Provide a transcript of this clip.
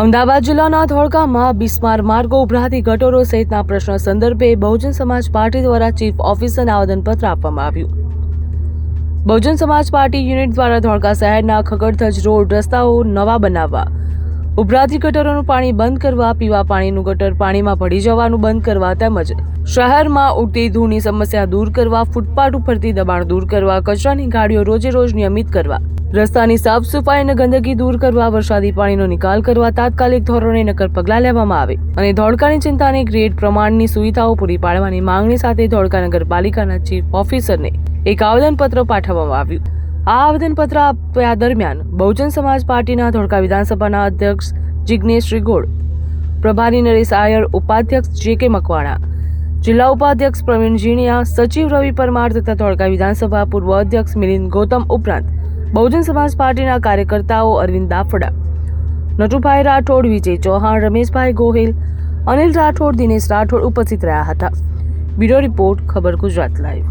અમદાવાદ જિલ્લાના ધોળકામાં બિસ્માર માર્ગો ઉભરાતી ગટરો સહિતના પ્રશ્નો સંદર્ભે બહુજન સમાજ પાર્ટી દ્વારા ચીફ ઓફિસરને આવેદનપત્ર આપવામાં આવ્યું. બહુજન સમાજ પાર્ટી યુનિટ દ્વારા ધોળકા શહેરના ખગડધજ રોડ રસ્તાઓ નવા બનાવવા, ઉભરાતી ગટરોનું પાણી બંધ કરવા, પીવા પાણીનું ગટર પાણીમાં ભળી જવાનું બંધ કરવા તેમજ શહેરમાં ઉડતી ધૂળની સમસ્યા દૂર કરવા, ફૂટપાથ ઉપરથી દબાણ દૂર કરવા, કચરાની ગાડીઓ રોજે રોજ નિયમિત કરવા રસ્તાની સાફ સફાઈ અને ગંદકી દૂર કરવા, વરસાદી પાણીનો નિકાલ કરવા તાત્કાલિક ધોરણે નક્કર પગલાં લેવામાં આવે. અને ધોળકાની ચિંતાને ગ્રેડ પ્રમાણની સુવિધાઓ પૂરી પાડવાની માંગણી સાથે ધોળકા નગરપાલિકાના ચીફ ઓફિસરને એક આવેદનપત્ર પાઠવવામાં આવ્યું. આ આવેદનપત્ર આપ્યા દરમિયાન બહુજન સમાજ પાર્ટીના ધોળકા વિધાનસભાના અધ્યક્ષ જિગ્નેશ શ્રીગોળ, પ્રભારી નરેશ આયર, ઉપાધ્યક્ષ જે કે મકવાણા, જિલ્લા ઉપાધ્યક્ષ પ્રવીણ ઝીણિયા, સચિવ રવિ પરમાર તથા ધોળકા વિધાનસભા પૂર્વ અધ્યક્ષ મિલિંદ ગૌતમ ઉપરાંત બહુજન સમાજ પાર્ટીના કાર્યકર્તાઓ અરવિંદ દાફડા, નટુભાઈ રાઠોડ, વિજય ચૌહાણ, રમેશભાઈ ગોહિલ, અનિલ રાઠોડ, દિનેશ રાઠોડ ઉપસ્થિત રહ્યા હતા. બ્યુરો રિપોર્ટ, ખબર ગુજરાત લાઈવ.